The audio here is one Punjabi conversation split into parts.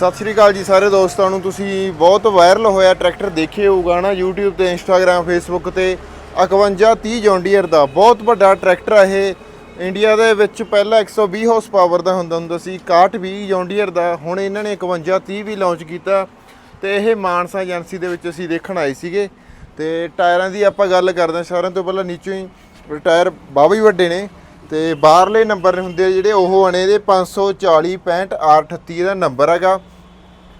ਸਤਿ ਸ਼੍ਰੀ ਅਕਾਲ ਜੀ ਸਾਰੇ ਦੋਸਤਾਂ ਨੂੰ। ਤੁਸੀਂ ਬਹੁਤ ਵਾਇਰਲ ਹੋਇਆ ਟਰੈਕਟਰ ਦੇਖੇ ਹੋਊਗਾ ਨਾ YouTube ਤੇ, Instagram, Facebook ਤੇ। 5130 ਜੌਂਡੀਅਰ ਦਾ ਬਹੁਤ ਵੱਡਾ ਟਰੈਕਟਰ ਆ ਇਹ। ਇੰਡੀਆ ਦੇ ਵਿੱਚ ਪਹਿਲਾਂ 120 ਹਾਰਸ ਪਾਵਰ ਦਾ ਹੁੰਦਾ ਹੁੰਦਾ ਸੀ 6120 ਜੌਂਡੀਅਰ ਦਾ। ਹੁਣ ਇਹਨਾਂ ਨੇ 5130 ਵੀ ਲਾਂਚ ਕੀਤਾ ਤੇ ਇਹ ਮਾਨਸਾ ਏਜੰਸੀ ਦੇ ਵਿੱਚ ਅਸੀਂ ਦੇਖਣ ਆਏ ਸੀਗੇ। ਤੇ ਟਾਇਰਾਂ ਦੀ ਆਪਾਂ ਗੱਲ ਕਰਦੇ ਹਾਂ, ਸਾਰਿਆਂ ਤੋਂ ਪਹਿਲਾਂ ਨੀਚੋਂ ਹੀ। ਟਾਇਰ ਬਾਵਾ ਹੀ ਵੱਡੇ ਨੇ। ਤੇ ਬਾਹਰਲੇ ਨੰਬਰ ਹੁੰਦੇ ਆ ਜਿਹੜੇ ਉਹ ਆਣੇ ਇਹਦੇ 540 65 R38 ਦਾ ਨੰਬਰ ਹੈਗਾ।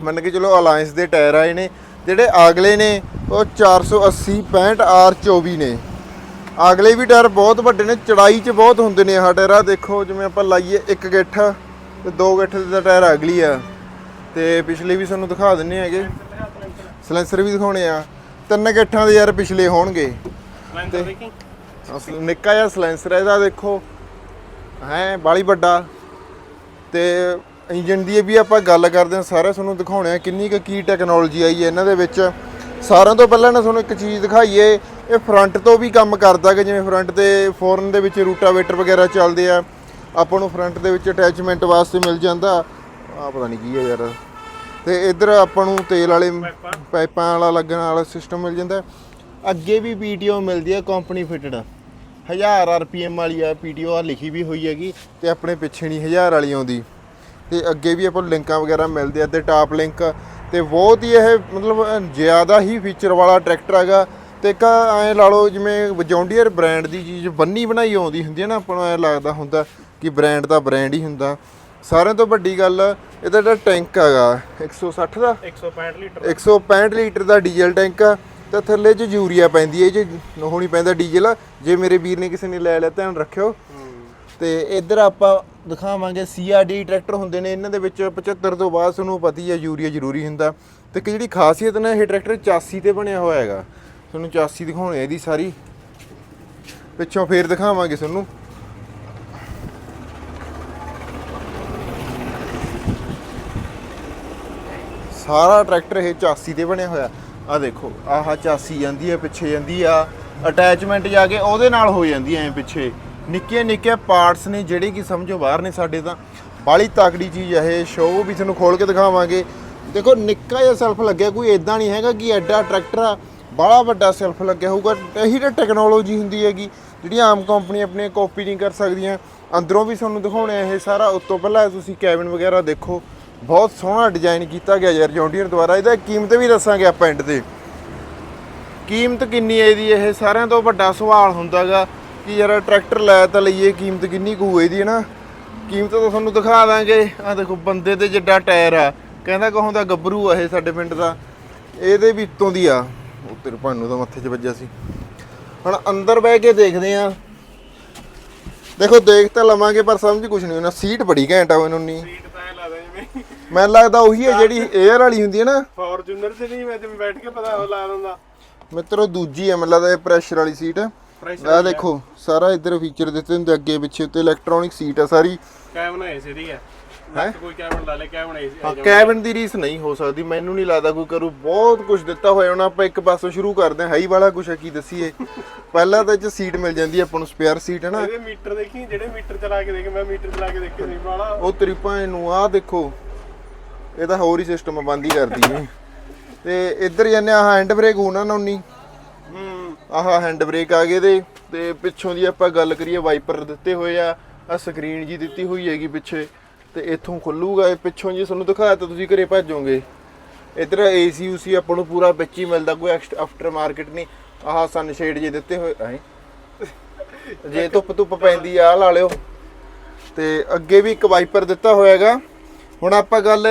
ਮੰਨ ਕੇ ਚਲੋ ਅਲਾਈਅੰਸ ਦੇ ਟਾਇਰ ਆਏ ਨੇ ਜਿਹੜੇ ਅਗਲੇ ਨੇ ਉਹ 480 65 R24 ਨੇ। ਅਗਲੇ ਵੀ ਟਾਇਰ ਬਹੁਤ ਵੱਡੇ ਨੇ ਚੜਾਈ 'ਚ ਬਹੁਤ ਹੁੰਦੇ ਨੇ ਆਹ ਟਾਇਰ। ਆ ਦੇਖੋ ਜਿਵੇਂ ਆਪਾਂ ਲਾਈਏ ਇੱਕ ਗਿੱਠ ਤੇ ਦੋ ਗਿੱਠ ਦਾ ਟਾਇਰ ਅਗਲੀ ਆ। ਤੇ ਪਿਛਲੇ ਵੀ ਤੁਹਾਨੂੰ ਦਿਖਾ ਦਿੰਨੇ ਹੈਗੇ। ਸਲੈਂਸਰ ਵੀ ਦਿਖਾਉਣੇ ਆ। ਤਿੰਨ ਗਿੱਠਾਂ ਦੇ ਯਾਰ ਪਿਛਲੇ ਹੋਣਗੇ। ਤੇ ਨਿੱਕਾ ਜਿਹਾ ਸਲੈਂਸਰ ਇਹਦਾ ਦੇਖੋ ਹੈ ਬਾਲੀ ਵੱਡਾ। ਤੇ ਇੰਜਨ ਦੀ ਵੀ ਆਪਾਂ ਗੱਲ ਕਰਦੇ ਹਾਂ ਸਾਰੇ ਤੁਹਾਨੂੰ ਦਿਖਾਉਣੇ ਆ ਕਿੰਨੀ ਕੁ ਕੀ ਟੈਕਨੋਲੋਜੀ ਆਈ ਹੈ ਇਹਨਾਂ ਦੇ ਵਿੱਚ। ਸਾਰਿਆਂ ਤੋਂ ਪਹਿਲਾਂ ਨਾ ਤੁਹਾਨੂੰ ਇੱਕ ਚੀਜ਼ ਦਿਖਾਈਏ ਇਹ ਫਰੰਟ ਤੋਂ ਵੀ ਕੰਮ ਕਰਦਾ ਕਿ ਜਿਵੇਂ ਫਰੰਟ ਤੇ ਫੋਰਨ ਦੇ ਵਿੱਚ ਰੂਟਾਵੇਟਰ ਵਗੈਰਾ ਚੱਲਦੇ ਆ ਆਪਾਂ ਨੂੰ ਫਰੰਟ ਦੇ ਵਿੱਚ ਅਟੈਚਮੈਂਟ ਵਾਸਤੇ ਮਿਲ ਜਾਂਦਾ। ਆ ਪਤਾ ਨਹੀਂ ਕੀ ਹੈ ਯਾਰ। ਤੇ ਇੱਧਰ ਆਪਾਂ ਨੂੰ ਤੇਲ ਵਾਲੇ ਪਾਈਪਾਂ। ਵਾਲਾ ਲੱਗਣ ਵਾਲਾ ਸਿਸਟਮ ਮਿਲ ਜਾਂਦਾ। ਅੱਗੇ ਵੀ ਪੀਟੀਓ ਮਿਲਦੀ ਹੈ ਕੰਪਨੀ ਫਿਟਡ 1000 ਆਰਪੀਐਮ ਵਾਲੀ ਆ ਪੀਟੀਓ ਆ ਲਿਖੀ ਵੀ ਹੋਈ ਹੈਗੀ ਤੇ ਆਪਣੇ ਪਿੱਛੇ ਨਹੀਂ 1000 ਵਾਲੀ ਆਉਂਦੀ। ਤੇ ਅੱਗੇ ਵੀ ਆਪਾਂ ਲਿੰਕਾਂ ਵਗੈਰਾ ਮਿਲਦੇ ਆ ਤੇ ਟਾਪ ਲਿੰਕ ਤੇ ਬਹੁਤ ਹੀ ਇਹ ਮਤਲਬ ਜ਼ਿਆਦਾ ਹੀ ਫੀਚਰ ਵਾਲਾ ਟਰੈਕਟਰ ਹੈਗਾ। ਤੇ ਇੱਕ ਐਂ ਲਾ ਲਓ ਜਿਵੇਂ ਜੌਂਡੀਅਰ ਬ੍ਰਾਂਡ ਦੀ ਚੀਜ਼ ਬੰਨੀ ਬਣਾਈ ਆਉਂਦੀ ਹੁੰਦੀ ਹੈ ਨਾ ਆਪਾਂ ਨੂੰ ਐਂ ਲੱਗਦਾ ਹੁੰਦਾ ਕਿ ਬ੍ਰਾਂਡ ਦਾ ਬ੍ਰਾਂਡ ਹੀ ਹੁੰਦਾ। ਸਾਰਿਆਂ ਤੋਂ ਵੱਡੀ ਗੱਲ ਇਹਦਾ ਜਿਹੜਾ ਟੈਂਕ ਹੈਗਾ 160 ਦਾ? 165 ਲੀਟਰ 165 ਲੀਟਰ ਦਾ ਡੀਜ਼ਲ ਟੈਂਕ ਆ। ਤਾਂ ਥੱਲੇ 'ਚ ਯੂਰੀਆ ਪੈਂਦੀ ਹੈ ਇਹ 'ਚ ਹੋਣੀ ਪੈਂਦਾ ਡੀਜ਼ਲ, ਜੇ ਮੇਰੇ ਵੀਰ ਨੇ ਕਿਸੇ ਨੇ ਲੈ ਲਿਆ, ਧਿਆਨ ਰੱਖਿਓ। ਤੇ ਇੱਧਰ ਆਪਾਂ ਦਿਖਾਵਾਂਗੇ ਸੀਆਰਡੀ ਟਰੈਕਟਰ ਹੁੰਦੇ ਨੇ, ਇਹਨਾਂ ਦੇ ਵਿੱਚ 75 ਤੋਂ ਬਾਅਦ ਤੁਹਾਨੂੰ ਪਤਾ ਹੀ ਹੈ ਯੂਰੀਆ ਜ਼ਰੂਰੀ ਹੁੰਦਾ। ਤੇ ਇੱਕ ਜਿਹੜੀ ਖਾਸੀਅਤ ਨਾ, ਇਹ ਟਰੈਕਟਰ 84 ਤੇ ਬਣਿਆ ਹੋਇਆ ਹੈਗਾ। ਤੁਹਾਨੂੰ 84 ਦਿਖਾਉਣੇ ਇਹਦੀ ਸਾਰੀ। ਪਿੱਛੋਂ ਫੇਰ ਦਿਖਾਵਾਂਗੇ ਤੁਹਾਨੂੰ। ਸਾਰਾ ਟਰੈਕਟਰ ਇਹ 84 ਤੇ ਬਣਿਆ ਹੋਇਆ। ਆ ਦੇਖੋ, ਆਹ 84 ਜਾਂਦੀ ਹੈ ਪਿੱਛੇ ਜਾਂਦੀ ਆ ਅਟੈਚਮੈਂਟ ਜਾ ਕੇ ਉਹਦੇ ਨਾਲ ਹੋ ਜਾਂਦੀ ਐ ਪਿੱਛੇ। ਨਿੱਕੇ ਨਿੱਕੇ ਪਾਰਟਸ ਨੇ ਜਿਹੜੇ ਕਿ ਸਮਝੋ ਬਾਹਰ ਨੇ ਸਾਡੇ ਤਾਂ। ਬਾਲੀ ਤਾਕੜੀ ਚੀਜ਼ ਆ ਇਹ ਸ਼ੋਅ ਵੀ ਤੁਹਾਨੂੰ ਖੋਲ ਕੇ ਦਿਖਾਵਾਂਗੇ। ਦੇਖੋ, ਨਿੱਕਾ ਜਿਹਾ ਸੈਲਫ ਲੱਗਿਆ, ਕੋਈ ਇਦਾਂ ਨਹੀਂ ਹੈਗਾ ਕਿ ਐਡਾ ਟਰੈਕਟਰ ਆ। ਬੜਾ ਵੱਡਾ ਸੈਲਫ ਲੱਗਿਆ ਹੋਊਗਾ। ਇਹੀ ਤਾਂ ਟੈਕਨੋਲੋਜੀ ਹੁੰਦੀ ਹੈਗੀ, ਜਿਹੜੀਆਂ ਆਮ ਕੰਪਨੀ ਆਪਣੀਆਂ ਕਾਪੀ ਨਹੀਂ ਕਰ ਸਕਦੀਆਂ। ਅੰਦਰੋਂ ਵੀ ਤੁਹਾਨੂੰ ਦਿਖਾਉਣੇ ਇਹ ਸਾਰਾ। ਉੱਤੋਂ ਪਹਿਲਾਂ ਤੁਸੀਂ ਕੈਬਿਨ ਵਗੈਰਾ ਦੇਖੋ। ਬਹੁਤ ਸੋਹਣਾ ਡਿਜ਼ਾਈਨ ਕੀਤਾ ਗਿਆ ਯਾਰ ਜੌਂਡੀਅਰ ਦੁਆਰਾ। ਇਹਦਾ ਕੀਮਤ ਵੀ ਦੱਸਾਂਗੇ ਆਪਾਂ ਐਂਡ ਤੇ। ਕੀਮਤ ਕਿੰਨੀ ਹੈ ਇਹਦੀ? ਇਹ ਸਾਰਿਆਂ ਤੋਂ ਵੱਡਾ ਸਵਾਲ ਹੁੰਦਾਗਾ ਕਿ ਯਾਰ ਟਰੈਕਟਰ ਲੈ ਤਾਂ ਲਈਏ, ਕੀਮਤ ਕਿੰਨੀ ਕੁ ਹੋਏ ਦੀ ਹੈ ਨਾ? ਕੀਮਤ ਤਾਂ ਤੁਹਾਨੂੰ ਦਿਖਾ ਦਾਂਗੇ। ਆ ਦੇਖੋ, ਬੰਦੇ ਤੇ ਜਿੱਡਾ ਟਾਇਰ ਆ। ਕਹਿੰਦਾ ਕਹੋਂਦਾ ਗੱਭਰੂ ਆ ਇਹ ਸਾਡੇ ਪਿੰਡ ਦਾ। ਇਹਦੇ ਵੀ ਉੱਤੋਂ ਦੀ ਆ। ਉਹ ਤੇਰੇ ਭਾਨੂੰ ਦਾ ਮੱਥੇ 'ਚ ਵੱਜਿਆ ਸੀ। ਹੁਣ ਅੰਦਰ ਬਹਿ ਕੇ ਦੇਖਦੇ ਆ। ਦੇਖੋ, ਦੇਖ ਤਾਂ ਲਵਾਂਗੇ, ਪਰ ਸਮਝ ਕੁਝ ਨਹੀਂ। ਆਉਣਾ ਸੀਟ ਬੜੀ ਘੈਂਟ ਆ ਮੈਨੂੰ ਨਹੀਂ ਸੀਟ ਤਾਂ ਐਂ ਲੱਗਦਾ ਜਿਵੇਂ ਮੈਨੂੰ ਲੱਗਦਾ ਉਹੀ ਹੈ ਜਿਹੜੀ 에ਅਰ ਵਾਲੀ ਹੁੰਦੀ ਹੈ ਨਾ। ਫੋਰਚੂਨਰ ਤੇ ਨਹੀਂ ਮੈਂ ਜਿਵੇਂ ਬੈਠ ਕੇ ਪਤਾ ਉਹ ਲਾ ਦਿੰਦਾ। ਮਿੱਤਰੋ ਦੂਜੀ ਹੈ ਮੈਨੂੰ ਲੱਗਦਾ ਇਹ ਪ੍ਰੈਸ਼ਰ ਵਾਲੀ ਸੀਟ ਆ ਦੇਖੋ ਸਾਰਾ ਇੱਧਰ ਫੀਚਰ ਦਿੱਤੇ ਹੁੰਦੇ ਅੱਗੇ ਪਿੱਛੇ ਉੱਤੇ ਇਲੈਕਟ੍ਰੋਨਿਕ ਸੀਟ ਆ ਸਾਰੀ। ਕੈਬਨ ਏਸੀ ਦੀ ਹੈ। ਹੈ? ਕੋਈ ਕੈਬਨ ਲਾ ਲੇ ਕੈਬਨ ਹਾਂ ਕੈਬਨ ਦੀ ਰੀਸ ਨਹੀਂ ਹੋ ਸਕਦੀ ਮੈਨੂੰ ਨਹੀਂ ਲੱਗਦਾ ਕੋਈ ਕਰੂ ਬਹੁਤ ਕੁਝ ਦਿੱਤਾ ਹੋਇਆ ਹੁਣ ਆਪਾਂ ਇੱਕ ਪਾਸੋਂ ਸ਼ੁਰੂ ਕਰਦੇ ਹਾਂ ਹਾਈ ਵਾਲਾ ਕੁਝ ਕੀ ਦਸੀਏ। ਪਹਿਲਾਂ ਤਾਂ ਇਹ ਚ ਸੀਟ ਮਿਲ ਜਾਂਦੀ ਹੈ ਆਪਾਂ ਨੂੰ ਸਪੇਅਰ ਸੀਟ ਹੈ ਨਾ। ਇਹਦੇ ਮੀਟਰ ਦੇਖੀ ਜਿਹੜੇ ਮੀਟਰ ਚਲਾ ਕੇ ਦੇਖ ਮੈਂ ਮੀਟਰ ਚਲਾ ਕੇ ਦੇਖੇ ਸੀ ਬਾਲਾ ਉਹ ਤੇਰੀ ਭਾਂ ਨੂੰ ਆਹ ਦੇਖੋ। ਇਹ ਤਾਂ ਹੋਰ ਹੀ ਸਿਸਟਮ ਬੰਦ ਹੀ ਕਰਦੀ ਹੈ। ਤੇ ਇੱਧਰ ਜਾਂਦੇ ਆ ਹੈਂਡ ਬ੍ਰੇਕ ਹੋਣਾ ਨਾ ਉਨੀ। ਆਹ ਹੈਂਡ ਬ੍ਰੇਕ ਆ ਗਏ ਦੇ ਤੇ ਪਿੱਛੋਂ ਦੀ ਆਪਾਂ ਗੱਲ ਕਰੀਏ ਵਾਈਪਰ ਦਿੱਤੇ ਹੋਏ ਆ। ਆ ਸਕਰੀਨ ਜੀ ਦਿੱਤੀ ਹੋਈ ਹੈਗੀ ਪਿੱਛੇ। ਤੇ ਇੱਥੋਂ ਖੁੱਲੂਗਾ ਇਹ। ਪਿੱਛੋਂ ਜੀ ਤੁਹਾਨੂੰ ਦਿਖਾਇਆ ਤਾਂ ਤੁਸੀਂ ਘਰੇ ਭੱਜੋਗੇ। ਇਧਰ ਏਸੀ ਉਸੀ ਆਪਾਂ ਨੂੰ ਪੂਰਾ ਵਿੱਚ ਹੀ ਮਿਲਦਾ, ਕੋਈ ਆਫਟਰ ਮਾਰਕੀਟ ਨਹੀਂ। ਆਹ ਸਨਸ਼ੇਡ ਜੇ ਦਿੱਤੇ ਹੋਏ ਐ ਜੇ ਧੁੱਪ ਧੁੱਪ ਪੈਂਦੀ ਆ, ਆਹ ਲਾ ਲਿਓ। ਤੇ ਅੱਗੇ ਵੀ ਇੱਕ ਵਾਈਪਰ ਦਿੱਤਾ ਹੋਇਆ ਹੈਗਾ। ਹੁਣ ਆਪਾਂ ਗੱਲ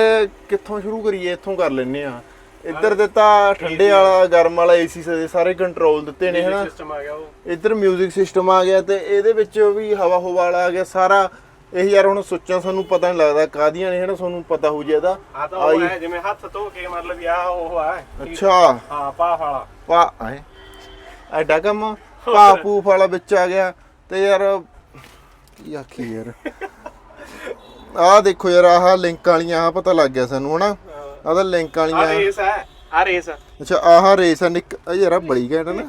ਕਿੱਥੋਂ ਸ਼ੁਰੂ ਕਰੀਏ ਇੱਥੋਂ ਕਰ ਲੈਨੇ ਆ ਇੱਧਰ ਦਿੱਤਾ ਠੰਡੇ ਵਾਲਾ ਗਰਮ ਵਾਲਾ ਏਸੀ ਸਾਰੇ ਕੰਟਰੋਲ ਦਿੱਤੇ ਨੇ ਹਨਾ? ਸਿਸਟਮ ਆ ਗਿਆ ਉਹ। ਇੱਧਰ 뮤직 ਸਿਸਟਮ ਆ ਗਿਆ ਤੇ ਇਹਦੇ ਵਿੱਚ ਵੀ ਹਵਾ ਹਵਾ ਵਾਲਾ ਆ ਗਿਆ ਸਾਰਾ ਇਹ ਯਾਰ ਹੁਣ ਸੋਚਾਂ ਸਾਨੂੰ ਪਤਾ ਨਹੀਂ ਲੱਗਦਾ ਕਾਦੀਆਂ ਨੇ ਹਨਾ? ਤੁਹਾਨੂੰ ਪਤਾ ਹੋ ਜਾਏਦਾ ਆ ਤਾਂ ਉਹ ਹੈ ਜਿਵੇਂ ਹੱਥ ਧੋ ਕੇ ਮਤਲਬ ਆ ਉਹ ਆ ਅੱਛਾ। ਹਾਂ ਪਾਫ ਵਾਲਾ। ਪਾ ਐ ਐਡਾ ਕੰਮ। ਪਾ ਪੂਫ ਵਾਲਾ ਵਿੱਚ ਆ ਗਿਆ। ਤੇ ਯਾਰ ਕੀ ਆਖੀ ਯਾਰ? ਆਹ ਦੇਖੋ ਯਾਰ ਆਹ ਲਿੰਕ ਵਾਲੀਆਂ ਆਹ ਪਤਾ ਲੱਗ ਗਿਆ ਸਾਨੂੰ ਹਨਾ? ਆਹ ਤਾਂ ਲਿੰਕ ਆ ਵਾਲੀਆਂ। ਰੇਸ ਹੈ ਆ ਰੇਸ ਅੱਛਾ ਆਹ ਰੇਸ ਆ ਨਿਕ ਇਹ ਯਾਰ ਆਹ ਬੜੀ ਘੈਂਟ ਆ ਨਾ।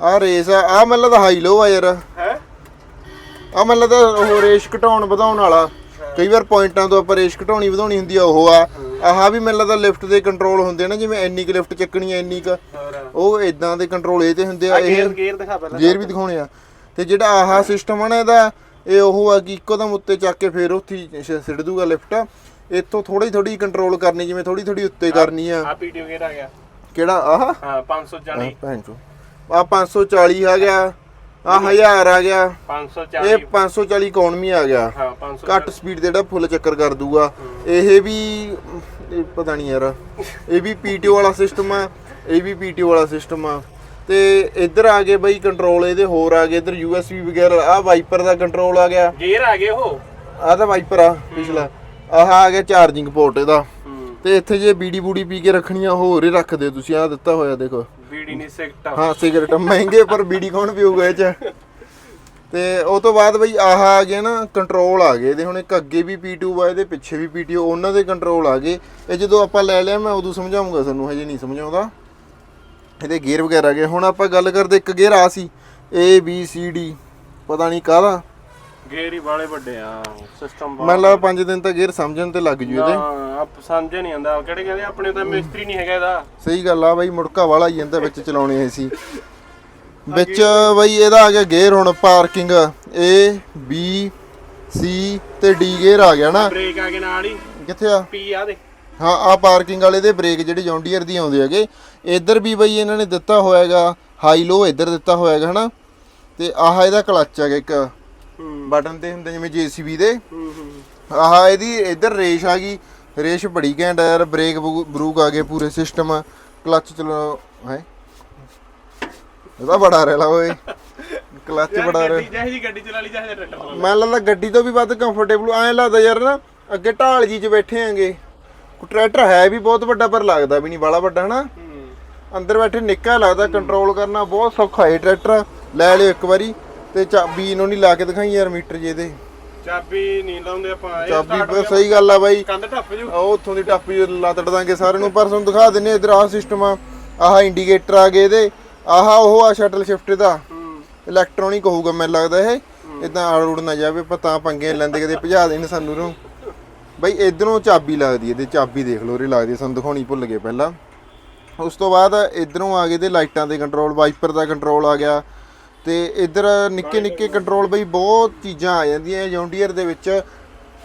ਆਹ ਰੇਸ ਆ ਆਹ ਮੈਨੂੰ ਲੱਗਦਾ ਹਾਈ ਲੋ ਆ ਯਾਰ। ਹੈ? ਆ ਮੈਨੂੰ ਲੱਗਦਾ ਉਹ ਰੇਸ ਘਟਾਉਣ ਵਧਾਉਣ ਵਾਲਾ। ਕਈ ਵਾਰ ਪੁਆਇੰਟਾਂ ਤੋਂ ਆਪਾਂ ਰੇਸ ਘਟਾਉਣੀ ਵਧਾਉਣੀ ਹੁੰਦੀ ਆ ਉਹ ਆ। ਆਹ ਵੀ ਮੈਨੂੰ ਲੱਗਦਾ ਲਿਫਟ ਦੇ ਕੰਟਰੋਲ ਹੁੰਦੇ ਆ ਨਾ ਜਿਵੇਂ ਇੰਨੀ ਕੁ ਲਿਫਟ ਚੱਕਣੀ ਐ ਇੰਨੀ ਕੁ। ਉਹ ਇਦਾਂ ਦੇ ਕੰਟਰੋਲ ਇਹ ਤੇ ਹੁੰਦੇ ਆ ਇਹ ਗੇਅਰ ਗੇਅਰ ਦਿਖਾ ਪਹਿਲਾਂ ਗੇਅਰ ਵੀ ਦਿਖਾਉਣੇ ਆ। ਤੇ ਜਿਹੜਾ ਆਹ ਸਿਸਟਮ ਆ ਨਾ ਇਹਦਾ ਇਹ ਉਹ ਆ ਕਿ ਇੱਕੋ ਦਮ ਉੱਤੇ ਚੱਕ ਕੇ ਫੇਰ ਉੱਥੇ ਹੀ ਸ- ਸਿੱਟ ਦੂਗਾ ਲਿਫਟ। ਇੱਥੋਂ ਥੋੜੀ ਥੋੜੀ ਕੰਟਰੋਲ ਕਰਨੀ ਜਿਵੇਂ ਥੋੜੀ ਥੋੜੀ ਉੱਤੇ ਕਰਨੀ ਆ। ਆ ਪੀਟੀਓ ਗੇਅਰ ਆ ਗਿਆ? ਕਿਹੜਾ? ਆਹ? ਹਾਂ 540 ਭੈਣ ਚੋ। ਆ 540 ਆ ਗਿਆ। ਆ 1000 ਆ ਗਿਆ। 540 ਇਹ 540 ਇਕਨੋਮੀ ਆ ਗਿਆ। ਹਾਂ 500 ਘੱਟ ਸਪੀਡ ਤੇ ਜਿਹੜਾ ਫੁੱਲ ਚੱਕਰ ਕਰ ਦੂਗਾ। ਇਹ ਵੀ ਪਤਾ ਨਹੀਂ ਯਾਰ। ਇਹ ਵੀ ਪੀਟੀਓ ਵਾਲਾ ਸਿਸਟਮ ਆ। ਇਹ ਵੀ ਪੀਟੀਓ ਵਾਲਾ ਸਿਸਟਮ ਆ। ਤੇ ਇੱਧਰ ਆ ਗਏ ਬਈ ਕੰਟਰੋਲ ਇਹਦੇ ਹੋਰ ਆ ਗਏ। ਇੱਧਰ ਯੂਐਸਬੀ ਵਗੈਰਾ ਆ ਵਾਈਪਰ ਦਾ ਕੰਟਰੋਲ ਆ ਗਿਆ। ਗੇਅਰ ਆ ਗਏ ਉਹ? ਆ ਤਾਂ ਵਾਈਪਰ ਆ ਪਿਛਲਾ। ਆਹ ਆ ਗਿਆ ਚਾਰਜਿੰਗ ਪੋਰਟ ਇਹਦਾ। ਤੇ ਇੱਥੇ ਜੇ ਬੀਡੀ ਬੂਡੀ ਪੀ ਕੇ ਰੱਖਣੀ ਆ ਹੋਰ ਹੀ ਰੱਖ ਦਿਓ ਤੁਸੀਂ ਆ ਦਿੱਤਾ ਹੋਇਆ ਦੇਖੋ। ਬੀਡੀ ਨਹੀਂ ਸਿਗਟ ਹਾਂ ਸਿਗਰਟ ਮਹਿੰਗੇ ਪਰ ਬੀੜੀ ਕੌਣ ਪੀਊਗਾ ਇਹ ਚ? ਤੇ ਉਹ ਤੋਂ ਬਾਅਦ ਬਈ ਆਹ ਆ ਗਏ ਨਾ ਕੰਟਰੋਲ ਆ ਗਏ। ਇਹਦੇ ਹੁਣ ਇੱਕ ਅੱਗੇ ਵੀ P2 ਆ ਇਹਦੇ ਪਿੱਛੇ ਵੀ PTO ਉਹਨਾਂ ਦੇ ਕੰਟਰੋਲ ਆ ਗਏ। ਇਹ ਜਦੋਂ ਆਪਾਂ ਲੈ ਲਿਆ ਮੈਂ ਉਦੋਂ ਸਮਝਾਉਂਗਾ ਤੁਹਾਨੂੰ ਹਜੇ ਨਹੀਂ ਸਮਝਾਉਂਦਾ। ਇਹਦੇ ਗੇਅਰ ਵਗੈਰਾ ਗਏ। ਹੁਣ ਆਪਾਂ ਗੱਲ ਕਰਦੇ ਇੱਕ ਗੇਅਰ ਆ ਸੀ A B C D ਪਤਾ ਨਹੀਂ ਕਾਹਦਾ। ਗੇਅਰ ਹੀ ਬਾਲੇ ਵੱਡੇ ਆ ਸਿਸਟਮ ਮੈਨੂੰ ਲੱਗਦਾ 5 ਦਿਨ ਤਾਂ ਗੇਅਰ ਸਮਝਣ ਤੇ ਲੱਗ ਜੂ ਇਹਦੇ। ਹਾਂ ਆਪ ਸਮਝ ਨਹੀਂ ਆਂਦਾ ਕਿਹੜੇ ਕਹਿੰਦੇ ਆਪਣੇ ਤਾਂ ਮਿਸਤਰੀ ਨਹੀਂ ਹੈਗਾ ਇਹਦਾ। ਸਹੀ ਗੱਲ ਆ ਬਾਈ ਮੁੜਕਾ ਵਾਲਾ ਹੀ ਜਾਂਦਾ ਵਿੱਚ ਚਲਾਉਣੇ ਐ ਸੀ। ਵਿੱਚ ਬਈ ਇਹਦਾ ਆ ਗਿਆ ਗੇਅਰ ਹੁਣ ਪਾਰਕਿੰਗ A B C ਤੇ D ਗੇਅਰ ਆ ਗਿਆ ਨਾ। ਬ੍ਰੇਕ ਆ ਗਏ ਨਾਲ ਹੀ। ਕਿੱਥੇ ਆ? ਪੀ ਆ ਦੇ। ਹਾਂ ਆ ਪਾਰਕਿੰਗ ਵਾਲੇ ਦੇ ਬ੍ਰੇਕ ਜਿਹੜੇ ਜੌਂਡੀਅਰ ਦੀ ਆਉਂਦੇ ਹੈਗੇ ਇੱਧਰ ਵੀ ਬਈ ਇਹਨਾਂ ਨੇ ਦਿੱਤਾ ਹੋਇਆਗਾ ਹਾਈ ਲੋ ਇੱਧਰ ਦਿੱਤਾ ਹੋਇਆਗਾ ਹਨਾ? ਤੇ ਆਹ ਇਹਦਾ ਕਲੱਚ ਹੈਗਾ ਇੱਕ ਬਟਨ ਤੇ ਹੁੰਦੇ ਜਿਵੇਂ JCB ਦੇ। ਆਹ ਇਹਦੀ ਇੱਧਰ ਰੇਸ਼ ਆ ਗਈ ਰੇਸ਼ ਬੜੀ ਘੈਂਟ ਆ ਯਾਰ ਬ੍ਰੇਕ ਬਰੂ- ਬਰੂਕ ਆ ਗਏ ਪੂਰੇ ਸਿਸਟਮ ਕਲੱਚ ਚਲੋ ਹੈ? ਇਹਦਾ ਬੜਾ ਰੇਲਾ ਓਏ। ਕਲੱਚ ਬੜਾ ਰਿਹਾ ਗੱਡੀ ਜਿਹੀ ਗੱਡੀ ਚਲਾ ਲਈ ਜਿਹੇ ਟਰੈਕਟਰ ਮੈਨੂੰ ਲੱਗਦਾ ਗੱਡੀ ਤੋਂ ਵੀ ਵੱਧ ਕੰਫਰਟੇਬਲ ਐਂ ਲੱਗਦਾ ਯਾਰ ਨਾ ਅੱਗੇ ਢਾਲ ਜੀ 'ਚ ਬੈਠੇ ਆਂਗੇ ਟਰੈਕਟਰ ਹੈ ਵੀ ਬਹੁਤ ਵੱਡਾ ਪਰ ਲੱਗਦਾ ਵੀ ਨਹੀਂ ਬਾਲਾ ਵੱਡਾ ਹਨਾ। ਅੰਦਰ ਬੈਠੇ ਨਿੱਕਾ ਲੱਗਦਾ ਕੰਟਰੋਲ ਕਰਨਾ ਬਹੁਤ ਸੌਖਾ ਹੈ ਟਰੈਕਟਰ। ਲੈ ਲਿਓ ਇੱਕ ਵਾਰੀ ਤੇ ਚਾਬੀ ਇਹਨੂੰ ਨਹੀਂ ਲਾ ਕੇ ਦਿਖਾਈ ਯਾਰ ਮੀਟਰ ਜੇ ਦੇ ਚਾਬੀ ਨਹੀਂ ਲਾਉਂਦੇ ਆਪਾਂ ਇਹ ਚਾਬੀ। ਸਹੀ ਗੱਲ ਆ ਬਾਈ। ਕੰਧ ਟੱਪ ਜੂ। ਉਹ ਉੱਥੋਂ ਦੀ ਟਾਪੀ ਲੱਤੜ ਦਾਂਗੇ ਸਾਰਿਆਂ ਨੂੰ ਪਰ ਤੁਹਾਨੂੰ ਦਿਖਾ ਦਿੰਨੇ ਇਧਰ ਆਹ ਸਿਸਟਮ ਆ। ਆਹ ਇੰਡੀਕੇਟਰ ਆ ਗਏ ਇਹਦੇ ਆਹ ਉਹ ਆ ਸ਼ਟਲ ਸ਼ਿਫਟ ਦਾ। ਇਲੈਕਟ੍ਰੋਨਿਕ ਹੋਊਗਾ ਮੈਨੂੰ ਲੱਗਦਾ ਇਹ। ਇਦਾਂ ਆੜ ਉੜ ਨਾ ਜਾਵੇ ਪਤਾ ਪੰਗੇ ਲੈਂਦੇ ਕਦੇ ਭਜਾ ਦੇਣ ਸਾਨੂੰ ਨੂੰ ਬਈ ਇਧਰੋਂ ਚਾਬੀ ਲੱਗਦੀ ਇਹਦੇ ਚਾਬੀ ਦੇਖ ਲਓ ਰੇ ਲੱਗਦੀ ਸਾਨੂੰ ਦਿਖਾਉਣੀ ਭੁੱਲ ਗਏ ਪਹਿਲਾਂ। ਉਸ ਤੋਂ ਬਾਅਦ ਇਧਰੋਂ ਆ ਗਏ ਤੇ ਲਾਈਟਾਂ ਦੇ ਕੰਟਰੋਲ ਵਾਈਪਰ ਦਾ ਕੰਟਰੋਲ ਆ ਗਿਆ। ਤੇ ਇਧਰ ਨਿੱਕੇ ਨਿੱਕੇ ਕੰਟਰੋਲ ਬਈ ਬਹੁਤ ਚੀਜ਼ਾਂ ਆ ਜਾਂਦੀਆਂ ਜੌਂਡੀਅਰ ਦੇ ਵਿੱਚ।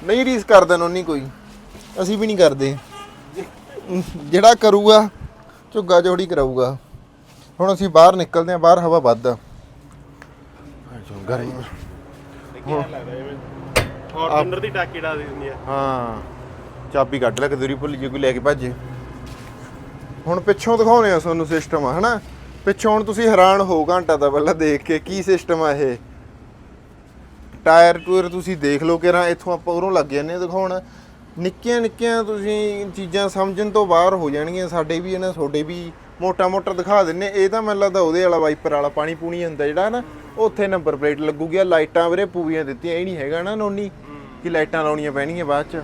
ਨਹੀਂ ਰੀਸ ਕਰਦਾ ਨੋਨੀ ਕੋਈ। ਅਸੀਂ ਵੀ ਨਹੀਂ ਕਰਦੇ। ਜਿਹੜਾ ਕਰੂਗਾ ਝੁੱਗਾ ਜੋੜੀ ਕਰਾਊਗਾ। ਹੁਣ ਅਸੀਂ ਬਾਹਰ ਨਿਕਲਦੇ ਹਾਂ ਬਾਹਰ ਹਵਾ ਵੱਧ। ਆ ਗਰਮ ਕੀ ਲੱਗਦਾ ਜਿਵੇਂ ਫੋਰਚੂਨਰ ਦੀ ਟਾਕੀ ਡਾ ਦਿੰਦੀ ਆ। ਹਾਂ। ਚਾਬੀ ਕੱਢ ਲੈ ਕਦੂਰੀ ਭੁੱਲ ਜੇ ਕੋਈ ਲੈ ਕੇ ਭੱਜੇ। ਹੁਣ ਪਿੱਛੋਂ ਦਿਖਾਉਣੇ ਆ ਤੁਹਾਨੂੰ ਸਿਸਟਮ ਆ ਹਨਾ? ਪਿੱਛੋਂ ਹੁਣ ਤੁਸੀਂ ਹੈਰਾਨ ਹੋ ਘੰਟਾ ਤਾਂ ਪਹਿਲਾਂ ਦੇਖ ਕੇ ਕੀ ਸਿਸਟਮ ਆ ਇਹ। ਟਾਇਰ ਟੂਰ ਤੁਸੀਂ ਦੇਖ ਲਓ ਕਿ ਰਾਂ ਇੱਥੋਂ ਆਪਾਂ ਉਰੋਂ ਲੱਗ ਜਾਂਦੇ ਆ ਦਿਖਾਉਣ। ਨਿੱਕੀਆਂ ਨਿੱਕੀਆਂ ਤੁਸੀਂ ਚੀਜ਼ਾਂ ਸਮਝਣ ਤੋਂ ਬਾਹਰ ਹੋ ਜਾਣਗੀਆਂ ਸਾਡੇ ਵੀ ਇਹਨਾਂ ਤੁਹਾਡੇ ਵੀ ਮੋਟਾ ਮੋਟਾ ਦਿਖਾ ਦਿੰਨੇ ਇਹ ਤਾਂ ਮੈਨੂੰ ਲੱਗਦਾ ਉਹਦੇ ਵਾਲਾ ਵਾਈਪਰ ਵਾਲਾ ਪਾਣੀ ਪੂਣੀ ਹੁੰਦਾ ਜਿਹੜਾ ਨਾ ਉੱਥੇ ਨੰਬਰ ਪਲੇਟ ਲੱਗੂਗੀ ਆਹ ਲਾਈਟਾਂ ਵੀਰੇ ਪੂਰੀਆਂ ਦਿੱਤੀਆਂ ਇਹ ਨਹੀਂ ਹੈਗਾ ਨਾ ਨੋਨੀ ਕਿ ਲਾਈਟਾਂ ਲਾਉਣੀਆਂ ਪੈਣਗੀਆਂ ਬਾਅਦ ਚ।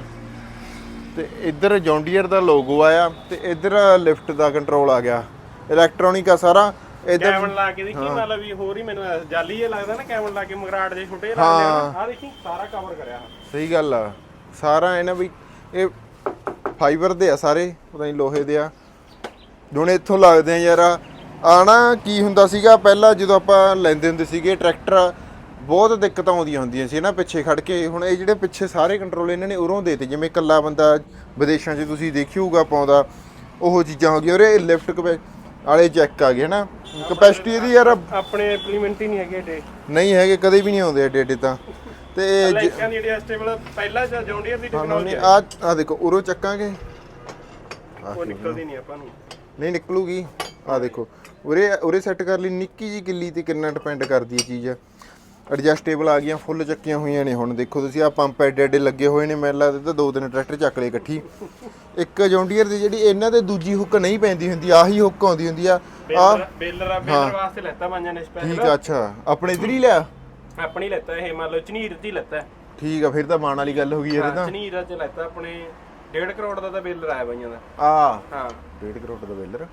ਤੇ ਇੱਧਰ ਜੌਂਡੀਅਰ ਦਾ ਲੋਗੋ ਆਇਆ ਤੇ ਇੱਧਰ ਲਿਫਟ ਦਾ ਕੰਟਰੋਲ ਆ ਗਿਆ ਇਲੈਕਟ੍ਰੋਨਿਕ ਆ ਸਾਰਾ ਇੱਧਰ ਕੈਮਨ ਲਾ ਕੇ ਦੇਖੀ ਮਤਲਬ ਵੀ ਹੋਰ ਹੀ ਮੈਨੂੰ ਜਾਲੀ ਇਹ ਲੱਗਦਾ ਨਾ ਕੈਮਨ ਲਾ ਕੇ ਮਗਰਾਟ ਜੇ ਛੋਟੇ ਜਿਹੇ ਲੱਗਦੇ ਆ ਆ ਦੇਖੀ ਸਾਰਾ ਕਵਰ ਕਰਿਆ। ਸਹੀ ਗੱਲ ਆ ਸਾਰਾ ਇਹਨਾਂ ਵੀ ਇਹ ਫਾਈਬਰ ਦੇ ਆ ਸਾਰੇ ਪਤਾ ਨਹੀਂ ਲੋਹੇ ਦੇ ਆ। ਹੁਣ ਇੱਥੋਂ ਲੱਗਦੇ ਆ ਯਾਰ ਆ ਨਾ ਕੀ ਹੁੰਦਾ ਸੀਗਾ? ਪਹਿਲਾਂ ਜਦੋਂ ਆਪਾਂ ਲੈਂਦੇ ਹੁੰਦੇ ਸੀਗੇ ਟਰੈਕਟਰ ਬਹੁਤ ਦਿੱਕਤਾਂ ਆਉਂਦੀਆਂ ਹੁੰਦੀਆਂ ਸੀ ਨਾ ਪਿੱਛੇ ਖੜ ਕੇ। ਹੁਣ ਇਹ ਜਿਹੜੇ ਪਿੱਛੇ ਸਾਰੇ ਕੰਟਰੋਲ ਇਹਨਾਂ ਨੇ ਉਰੋਂ ਦੇਤੇ ਜਿਵੇਂ ਇਕੱਲਾ ਬੰਦਾ ਵਿਦੇਸ਼ਾਂ 'ਚ ਤੁਸੀਂ ਦੇਖੀ ਹੋਊਗਾ ਪਾਉਂਦਾ ਉਹ ਚੀਜ਼ਾਂ ਹੋ ਗਈਆਂ। ਉਰੇ ਲਿਫਟ ਵਾਲੇ ਚੈੱਕ ਆ ਗਏ ਨਾ ਕਪੈਸਿਟੀ ਇਹਦੀ ਯਾਰ ਆਪਣੇ ਇੰਪਲੀਮੈਂਟ ਹੀ ਨਹੀਂ ਹੈਗੇ ਡੇ ਨਹੀਂ ਹੈਗੇ ਕਦੇ ਵੀ ਨਹੀਂ ਆਉਂਦੇ ਏਡੇ ਏਡੇ ਤਾਂ। ਤੇ ਲਾਈਕਾਂ ਦੀ ਐਡਜਸਟੇਬਲ ਪਹਿਲਾਂ ਜਾਂ ਜੌਂਡੀਅਰ ਦੀ ਟੈਕਨੋਲੋਜੀ ਆ। ਆ ਦੇਖੋ ਉਰੋਂ ਚੱਕਾਂਗੇ। ਉਹ ਨਿਕਲਦੀ ਨਹੀਂ ਆਪਾਂ ਨੂੰ। ਨਹੀਂ ਨਿਕਲੂਗੀ। ਆ ਦੇਖੋ ਉਰੇ ਉਰੇ ਸੈੱਟ ਕਰ ਲਈ ਨਿੱਕੀ ਜੀ ਕਿੱਲੀ ਤੇ ਕਿੰਨਾ ਡਿਪੈਂਡ ਕਰਦੀ ਹੈ ਚੀਜ਼। ਐਡਜਸਟੇਬਲ ਆ ਗਈਆਂ ਫੁੱਲ ਚੱਕੀਆਂ ਹੋਈਆਂ ਨੇ ਹੁਣ। ਦੇਖੋ ਤੁਸੀਂ ਆ ਪੰਪ ਐਡੇ ਐਡੇ ਲੱਗੇ ਹੋਏ ਨੇ ਮੈਨੂੰ ਲੱਗਦਾ ਤਾਂ ਦੋ ਤਿੰਨ ਟਰੈਕਟਰ ਚੱਕ ਲਏ ਇਕੱਠੀ। ਇੱਕ ਜੌਂਡੀਅਰ ਦੀ ਜਿਹੜੀ ਇਹਨਾਂ ਤੇ ਦੂਜੀ ਹੁੱਕ ਨਹੀਂ ਪੈਂਦੀ ਹੁੰਦੀ ਆਹੀ ਹੁੱਕ ਆਉਂਦੀ ਹੁੰਦੀ ਆ। ਆ ਬੇਲਰ ਆ ਬੇਲਰ ਵਾਸਤੇ ਲੈਤਾ ਪੰਜਾਂ ਨੇ ਠੀਕ ਸਪੈਸ਼ਲ ਆ ਅੱਛਾ। ਆਪਣੇ ਇਧਰ ਹੀ ਲਿਆ? ਆਪਣੀ ਲੈਤਾ ਇਹ ਮੰਨ ਲਓ ਝਨੀਰ ਦੀ ਲੈਤਾ। ਠੀਕ ਆ ਫਿਰ ਤਾਂ ਮਾਣ ਵਾਲੀ ਗੱਲ ਹੋ ਗਈ ਯਾਰ ਇਹ ਤਾਂ। ਚ ਲੈਤਾ ਆਪਣੇ 1.5 ਕਰੋੜ ਦਾ ਤਾਂ ਬੇਲਰ ਆਇਆ ਬਾਈਆਂ ਦਾ। ਆ ਹਾਂ। 1.5 ਕਰੋੜ ਦਾ ਬੇਲਰ?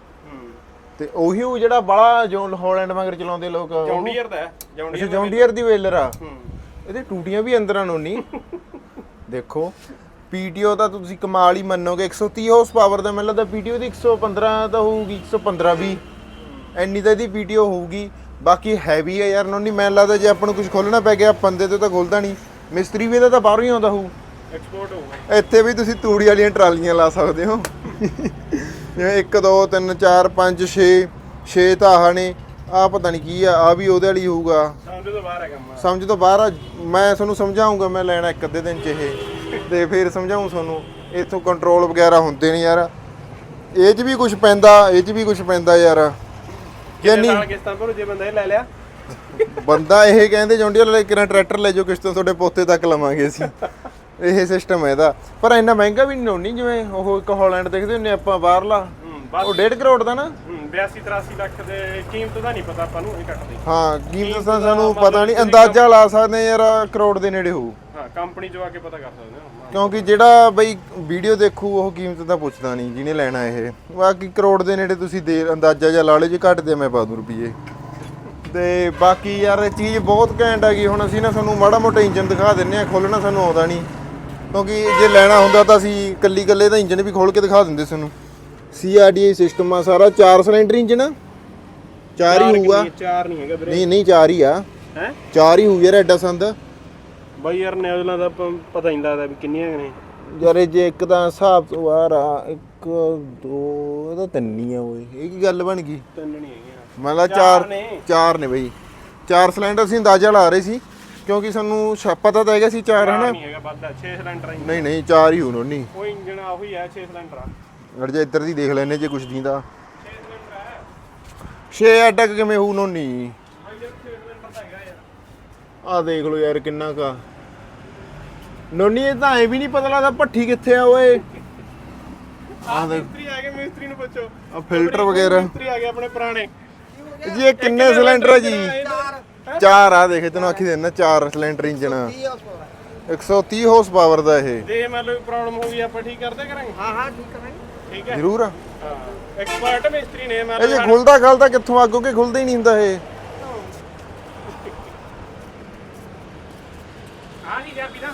ਤੇ ਉਹੀ ਉਹ ਜਿਹੜਾ ਬੜਾ ਜੋ ਹਾਲੈਂਡ ਮਗਰ ਚਲਾਉਂਦੇ ਲੋਕ ਜੌਂਡੀਅਰ ਦਾ ਜੌਂਡੀਅਰ ਜੌਂਡੀਅਰ ਦੀ ਬੇਲਰ ਆ? ਹੂੰ। ਇਹਦੇ ਟੂਟੀਆਂ ਵੀ ਅੰਦਰਾਂ ਨੂੰ ਨਹੀਂ। ਦੇਖੋ ਪੀਟੀਓ ਤਾਂ ਤੁਸੀਂ ਕਮਾਲ ਹੀ ਮੰਨੋਗੇ 130 ਹਾਰਸ ਪਾਵਰ ਦਾ ਮੈਨੂੰ ਲੱਗਦਾ ਪੀਟੀਓ ਦੀ 115 ਤਾਂ ਹੋਊਗੀ 115 ਵੀ। ਇੰਨੀ ਤਾਂ ਇਹਦੀ ਪੀਟੀਓ ਹੋਊਗੀ। ਬਾਕੀ ਹੈਵੀ ਹੈ ਯਾਰ ਨੋਨੀ ਮੈਨੂੰ ਲੱਗਦਾ ਜੇ ਆਪਾਂ ਨੂੰ ਕੁਝ ਖੋਲਣਾ ਪੈ ਗਿਆ ਬੰਦੇ ਤੋਂ ਤਾਂ ਖੁੱਲਦਾ ਨਹੀਂ। ਮਿਸਤਰੀ ਵੀ ਇਹਦਾ ਤਾਂ ਬਾਹਰੋਂ ਹੀ ਆਉਂਦਾ ਹੋਊ। ਐਕਸਪੋਰਟ ਹੋਊਗਾ। ਇੱਥੇ ਵੀ ਤੁਸੀਂ ਤੂੜੀ ਵਾਲੀਆਂ ਟਰਾਲੀਆਂ ਲਾ ਸਕਦੇ ਹੋ। ਜਿਵੇਂ 1 2 3 4 5 6 6 ਤਾਂ ਆਹ ਨੇ। ਆ ਪਤਾ ਨਹੀਂ ਕੀ ਆ ਆ ਵੀ ਉਹਦੇ ਵਾਲੀ ਹੋਊਗਾ। ਸਮਝ ਤੋਂ ਬਾਹਰ ਹੈ ਕੰਮ ਸਮਝ ਤੋਂ ਬਾਹਰ ਆ ਮੈਂ ਤੁਹਾਨੂੰ ਸਮਝਾਉਂਗਾ ਮੈਂ ਲੈਣਾ ਇੱਕ ਅੱਧੇ ਦਿਨ ਚ ਇਹ। ਤੇ ਫਿਰ ਸਮਝਾਉਂ ਤੁਹਾਨੂੰ ਇਥੋਂ ਕੰਟਰੋਲ ਵਗੈਰਾ ਹੁੰਦੇ ਨੇ ਯਾਰ। ਇਹ 'ਚ ਵੀ ਕੁਝ ਪੈਂਦਾ ਇਹ 'ਚ ਵੀ ਕੁਝ ਪੈਂਦਾ ਯਾਰ। ਕਿੰਨੇ ਯਾਨੀ ਕਿਸ਼ਤਾਂ ਭਰੂ ਜੇ ਬੰਦਾ ਇਹ ਲੈ ਲਿਆ। ਬੰਦਾ ਇਹ ਕਹਿੰਦੇ ਜੌਂਡੀਅਰ ਵਾਲੇ ਕਿਰਾਂ ਟਰੈਕਟਰ ਲੈ ਜਾਓ ਕਿਸ਼ਤੋਂ ਤੁਹਾਡੇ ਪੋਤੇ ਤੱਕ ਲਵਾਂਗੇ ਅਸੀਂ। ਇਹ ਸਿਸਟਮ ਹੈ ਇਹਦਾ। ਪਰ ਇੰਨਾ ਮਹਿੰਗਾ ਵੀ ਨਹੀਂ ਹੋਣੀ ਜਿਵੇਂ ਉਹ ਇੱਕ ਹਾਲੈਂਡ ਦੇਖਦੇ ਹੁੰਨੇ ਆਪਾਂ ਬਾਹਰਲਾ। ਉਹ 1.5 ਕਰੋੜ ਦਾ ਨਾ? ਹੂੰ 82 83 ਲੱਖ ਦੇ ਕੀਮਤ ਦਾ ਨਹੀਂ ਪਤਾ ਆਪਾਂ ਨੂੰ ਇਹ ਕੱਟਦੇ ਹਾਂ ਕੀਮਤ ਤਾਂ ਸਾਨੂੰ ਪਤਾ ਨਹੀਂ ਅੰਦਾਜ਼ਾ ਲਾ ਸਕਦੇ ਯਾਰ ਕਰੋੜ ਦੇ ਨੇੜੇ ਹੋਊ। ਹਾਂ ਕੰਪਨੀ ਚੋਂ ਆ ਕੇ ਪਤਾ ਕਰ ਸਕਦੇ ਹਾਂ। ਕਿਉਂਕਿ ਜਿਹੜਾ ਬਈ ਵੀਡੀਓ ਦੇਖੂ ਉਹ ਕੀਮਤ ਤਾਂ ਪੁੱਛਦਾ ਨਹੀਂ ਜਿਹਨੇ ਲੈਣਾ ਇਹ। ਬਾਕੀ ਕਰੋੜ ਦੇ ਨੇੜੇ ਤੁਸੀਂ ਦੇ ਅੰਦਾਜ਼ਾ ਜਾਂ ਲਾ ਲਓ ਜੇ ਘੱਟ ਦੇ ਮੈਂ ਪਾ ਦੂੰ ਰੁਪਏ ਤੇ ਬਾਕੀ ਯਾਰ ਇਹ ਚੀਜ਼ ਬਹੁਤ ਘੈਂਟ ਹੈਗੀ ਹੁਣ ਅਸੀਂ ਨਾ ਤੁਹਾਨੂੰ ਮਾੜਾ ਮੋਟਾ ਇੰਜਨ ਦਿਖਾ ਦਿੰਨੇ ਆ ਖੋਲਣਾ ਸਾਨੂੰ ਆਉਂਦਾ ਨਹੀਂ। ਕਿਉਂਕਿ ਜੇ ਲੈਣਾ ਹੁੰਦਾ ਤਾਂ ਅਸੀਂ ਕੱਲੀ ਕੱਲੇ ਦਾ ਇੰਜਨ ਵੀ ਖੋਲ ਕੇ ਦਿਖਾ ਦਿੰਦੇ ਤੁਹਾਨੂੰ CRDI ਸਿਸਟਮ ਆ ਸਾਰਾ 4 ਸਿਲੰਡਰ ਇੰਜਨ ਆ। ਚਾਰ ਹੀ ਹੋਊਗਾ। ਚਾਰ ਨਹੀਂ ਹੈਗਾ ਵੀਰੇ। ਨਹੀਂ ਨਹੀਂ ਚਾਰ ਹੀ ਆ। ਹੈ? ਚਾਰ ਹੀ ਹੋਊ ਯਾਰ ਐਡਾ ਸੰਦ। ਬਾਈ ਯਾਰ ਨਿਊਜ਼ੀਲੈਂਡ ਦਾ ਪਤਾ ਹੀ ਨਹੀਂ ਲੱਗਦਾ ਵੀ ਕਿੰਨੀਆਂ ਨੇ। ਯਾਰ ਇਹ ਜੇ ਇੱਕ ਤਾਂ ਹਿਸਾਬ ਤੋਂ ਬਾਹਰ ਆ ਇੱਕ ਦੋ ਇਹ ਤਾਂ ਤਿੰਨ ਹੀ ਆ ਓਏ। ਇਹ ਕੀ ਗੱਲ ਬਣ ਗਈ? ਤਿੰਨ ਨਹੀਂ ਹੈਗੀਆਂ। ਮੰਨ ਲਾ ਚਾਰ ਚਾਰ ਨੇ। ਚਾਰ ਬਈ। ਚਾਰ ਸਿਲੰਡਰ ਅਸੀਂ ਅੰਦਾਜ਼ਾ ਲਾ ਰਹੇ ਸੀ। ਕਿਉਂਕਿ ਸਾਨੂੰ ਛ- ਪਤਾ ਤਾਂ ਹੈਗਾ ਸੀ ਚਾਰ ਹਨਾ? ਨਹੀਂ ਹੈਗਾ ਵੱਧ 6 ਸਿਲੰਡਰ ਆ ਨਹੀਂ ਨਹੀਂ ਚਾਰ ਹੀ ਹੋਣ ਨਹੀਂ ਉਹ ਇੰਜਨ ਆ ਉਹੀ ਹੈ 6 ਸਿਲੰਡਰ ਆ। ਅੜ ਜੇ ਇੱਧਰ ਦੀ ਦੇਖ ਲੈਨੇ ਜੇ ਕੁਛ ਦੀਂਦਾ। 6 ਸਿਲੰਡਰ ਹੈ 6 ਐਡਾ ਕੁ ਕਿਵੇਂ ਹੋਊ ਨੋਨੀ? ਬਾਈ ਯਾਰ 6 ਸਿਲੰਡਰ ਤਾਂ ਹੈਗਾ ਯਾਰ। ਆ ਦੇਖ ਲਓ ਯਾਰ ਕਿੰਨਾ ਕਾ ਨੋਨੀ ਇਹ ਤਾਂ ਐ ਵੀ ਨਹੀਂ ਪਤਾ ਲੱਗਦਾ ਭੱਠੀ ਕਿੱਥੇ ਆ ਓਏ। ਆ ਮਿਸਤਰੀ ਆ ਗਏ ਮਿਸਤਰੀ ਨੂੰ ਪੁੱਛੋ। ਆ ਫਿਲਟਰ ਵਗੈਰਾ। ਮਿਸਤਰੀ ਆ ਗਏ ਆਪਣੇ ਪੁਰਾਣੇ। ਜੀ ਇਹ ਕਿੰਨੇ ਸਿਲੰਡਰ ਆ ਜੀ? ਚਾਰ ਆ ਦੇਖ ਤੈਨੂੰ ਆਖੀ ਦੇਣਾ ਚਾਰ ਸਿਲੰਡਰ ਇੰਜਨ 130 ਹਾਰਸ ਪਾਵਰ ਦਾ ਇਹ। ਜੇ ਮੰਨ ਲਓ ਪ੍ਰੋਬਲਮ ਹੋ ਗਈ ਆਪਾਂ ਠੀਕ ਕਰਦੇ ਕਰਾਂਗੇ? ਹਾਂ ਹਾਂ ਠੀਕ ਕਰਾਂਗੇ। ਠੀਕ ਹੈ? ਜ਼ਰੂਰ ਹਾਂ ਐਕਸਪਰਟ ਮਿਸਤਰੀ ਨੇ ਮੰਨ ਇਹ ਜੇ ਖਲਦਾ ਕਿੱਥੋਂ ਆਗੋ ਕਿ ਖੁੱਲਦਾ ਹੀ ਨਹੀਂ ਹੁੰਦਾ ਇਹ। ਆ ਜਾ ਬਿਨਾ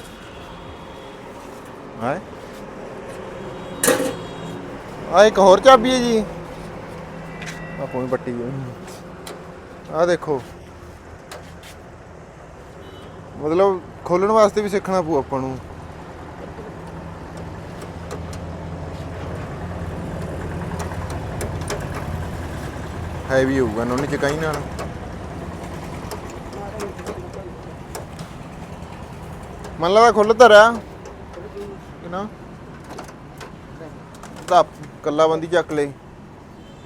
ਹਾਂ? ਆ ਇੱਕ ਹੋਰ ਚਾਬੀ ਹੈ ਜੀ। ਆ ਕੋਈ ਪੱਟੀ ਆ ਦੇਖੋ। ਮਤਲਬ ਖੋਲਣ ਵਾਸਤੇ ਵੀ ਸਿੱਖਣਾ ਪਊ ਆਪਾਂ ਨੂੰ। ਹੈਵੀ ਹੋਊਗਾ ਨੋਨੀ ਚਕਾਈ ਨਾਲ। ਮਨ ਲਗਾ ਖੁੱਲ ਧਰਿਆ ਕਿਨਾ ਤਾਂ ਕੱਲਾ ਬੰਦੀ ਚੱਕ ਲਈ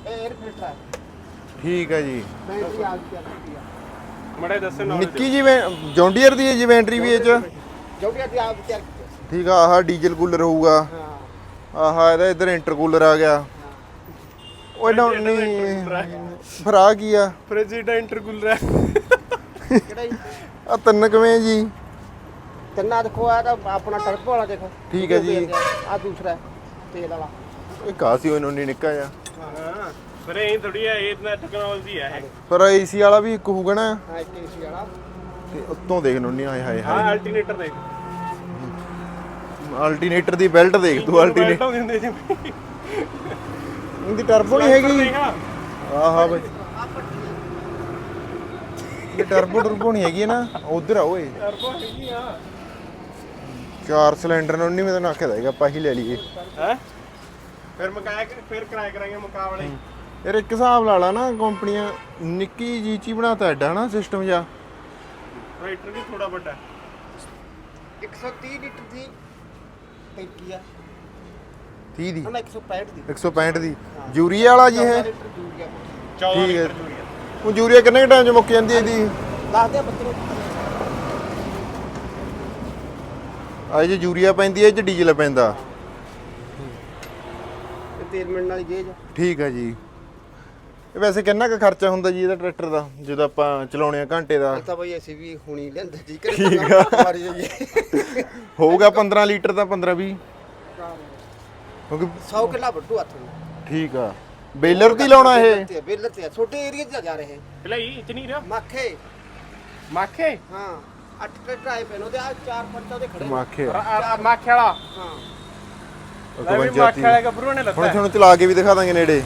ਇਹ ਫਿਲਟਰ ਠੀਕ ਹੈ ਜੀ। ਮੈਂ ਵੀ ਆ। ਮੜੇ ਦੱਸੇ ਨਾਲ ਨਿੱਕੀ ਜਿਵੇਂ ਜੌਂਡੀਅਰ ਦੀ ਹੈ ਜਿਵੇਂ ਐਂਟਰੀ ਵੀ ਇਹ ਚ? ਜੌਂਡੀਅਰ ਦੀ ਆਪ ਤਿਆਰ ਠੀਕ ਆ ਆਹ ਡੀਜ਼ਲ ਕੂਲਰ ਹੋਊਗਾ। ਆਹ ਇਹਦਾ ਇਧਰ ਇੰਟਰਕੂਲਰ ਆ ਗਿਆ। ਉਹ ਇਹਨਾਂ ਨਹੀਂ ਫਿਰ ਆ ਕੀ ਆ? ਫ੍ਰਿਜ ਦਾ ਇੰਟਰਕੂਲਰ ਹੈ ਕਿਹੜਾ ਆ ਤਿੰਨ ਕਿਵੇਂ ਜੀ? ਤਿੰਨਾ ਦੇਖੋ ਆ ਤਾਂ ਆਪਣਾ ਟਰਬੋ ਵਾਲਾ ਦੇਖੋ। ਠੀਕ ਹੈ ਜੀ। ਆ ਦੂਸਰਾ ਤੇਲ ਵਾਲਾ। ਇਹ ਕਾਸੀ ਉਹਨੂੰ ਨਹੀਂ ਨਿੱਕਾ ਜਾ ਹਾਂ। ਪਰ ਇਹ ਥੋੜੀ ਆ ਇਹ ਤਾਂ ਟੈਕਨੋਲੋਜੀ ਆ ਇਹ। ਪਰ ਏਸੀ ਵਾਲਾ ਵੀ ਇੱਕ ਹੋਊਗਾ ਨਾ। ਹਾਂ ਏਸੀ ਵਾਲਾ। ਤੇ ਉੱਤੋਂ ਦੇਖ ਨੂੰ ਨਹੀਂ ਆਏ ਹਾਏ ਆ ਹਾਏ। ਅਲਟਰਨੇਟਰ ਦੇਖ। ਅਲਟਰਨੇਟਰ ਦੀ ਬੈਲਟ ਦੇਖ ਤੂੰ ਅਲਟਰਨੇਟ ਬੈਲਟ ਹੁੰਦੇ ਚਾਰ ਸਿਲੰਡਰ ਨੂੰ ਨਹੀਂ ਮੈਂ ਤਾਂ ਆਖਿਆ ਹੈਗਾ ਆਪਾਂ ਹੀ ਲੈ ਲਈਏ। ਹੈ? ਫਿਰ ਮਕਾਇਆ ਫਿਰ ਕਿਰਾਇਆ ਕਰਾਂਗੇ ਮੁਕਾਬਲੇ ਯਾਰ ਇੱਕ ਹਿਸਾਬ ਲਾ ਲਾ ਨਾ ਕੰਪਨੀਆਂ ਨਿੱਕੀ ਜੀ ਚੀ ਬਣਾਤਾ ਐਡਾ ਨਾ ਸਿਸਟਮ ਜਾਂ ਰਾਈਟਰ ਵੀ ਥੋੜਾ ਵੱਡਾ 130 ਲੀਟਰ ਦੀ ਟੈਂਕੀ ਆ। 30 ਦੀ? 165 ਦੀ। 165 ਦੀ। ਯੂਰੀਆ ਵਾਲਾ ਜੀ ਇਹ? 14 ਠੀਕ ਹੈ। ਲੀਟਰ ਜੂਰੀਆ ਕਿੰਨੇ ਟਾਈਮ ਚ ਮੁੱਕ ਜਾਂਦੀ ਹੈ ਇਹਦੀ? ਦੱਸਦੇ ਬੱਤਰੇ ਆ ਇਹ 'ਚ ਪੈਂਦੀ ਹੈ ਇਹ ਡੀਜ਼ਲ ਪੈਂਦਾ। ਤੇ ਤੇਲ ਮਿਲਣ ਵਾਲੀ ਗੇਜ ਆ। ਠੀਕ ਹੈ ਜੀ। ਇਹ ਵੈਸੇ ਕਿੰਨਾ ਕੁ ਖਰਚਾ ਹੁੰਦਾ ਜੀ ਇਹਦਾ ਟਰੈਕਟਰ ਦਾ? ਜਦੋਂ ਆਪਾਂ ਚਲਾਉਣੇ ਆ ਘੰਟੇ ਦਾ। ਤਾਂ ਬਈ ਅਸੀਂ ਵੀ ਹੁਣੀ ਲੈਂਦੇ ਠੀਕ ਹੈ ਠੀਕ ਆ। ਮਾਰੀ ਜਾਈਏ। ਹੋਊਗਾ 15 ਲੀਟਰ ਦਾ 15 20 ਕਿਉਂਕਿ 100 ਕਿਲਾ ਵੱਡੂ ਹੱਥ ਨੂੰ। ਠੀਕ ਆ। ਬੇਲਰ ਤੇ ਹੀ ਲਾਉਣਾ ਇਹ। ਬੇਲਰ ਤੇ ਆ, ਛੋਟੇ ਏਰੀਆ 'ਚ ਜਾ ਰਹੇ। ਹੈ ਭਲਾਈ ਇਤਨੀ ਰਿਹਾ? ਮੱਖੇ। ਮਾਖੇ? ਹਾਂ। ਅੱਠ ਟਰੈਕਟਰ ਆਏ ਪਏ ਨੇ ਉਹਦੇ ਆ ਚਾਰ ਪੰਜ ਤਾਂ ਉਹਦੇ ਖੜੇ ਨੇ। ਮਾਖੇ। ਮਾਖੇ ਵਾਲਾ। ਹਾਂ। ਲੈ ਵੀ 52 ਮਾਖੇ ਵਾਲੇ ਗੱਭਰੂ ਨੇ ਹੁਣ ਲੱਤਾ। ਤੁਹਾਨੂੰ ਚਲਾ ਕੇ ਵੀ ਦਿਖਾ ਦਾਂਗੇ ਨੇੜੇ।